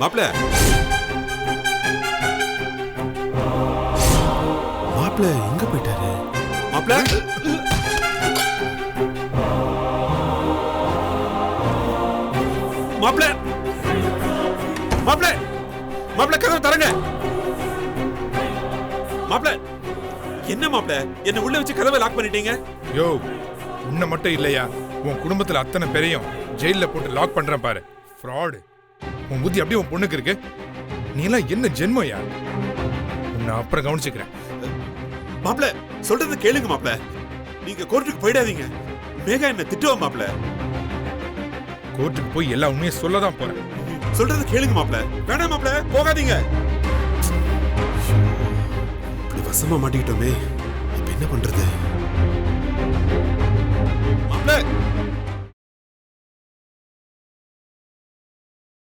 மாப்ள மாப்ள எங்க போயிட்டாரு? மாப்ள மாப்ள மாப்ள மாப்ள கதவை தரங்க மாப்ள என்ன மாப்ள என்ன உள்ள வச்சு கதவை லாக் பண்ணிட்டீங்க? யோ உன்னை மட்டும் இல்லையா? உன் குடும்பத்துல அத்தனை பேரையும் ஜெயில்ல போட்டு லாக் பண்றேன் பாரு. ஃப்ராடு உன் புத்தி அப்படியே உன் பொண்ணுக்கு இருக்கு. நீ எல்லாம் என்ன ஜென்மோயா உன்னை அப்புறம் கவனிச்சுக்கிறேன். மாப்ள சொல்றது கேளுங்க மாப்ள நீங்க கோர்ட்டுக்கு போயிடாதீங்க. மேகா என்ன திட்டுவா மாப்ள கோர்ட்டுக்கு போய் எல்லா உண்மையும் சொல்ல தான் போறேன். சொல்றது கேளுங்க மாப்ள வேணாம் மாப்ள போகாதீங்க. இப்படி வசமா மாட்டிக்கிட்டோமே இப்ப என்ன பண்றது?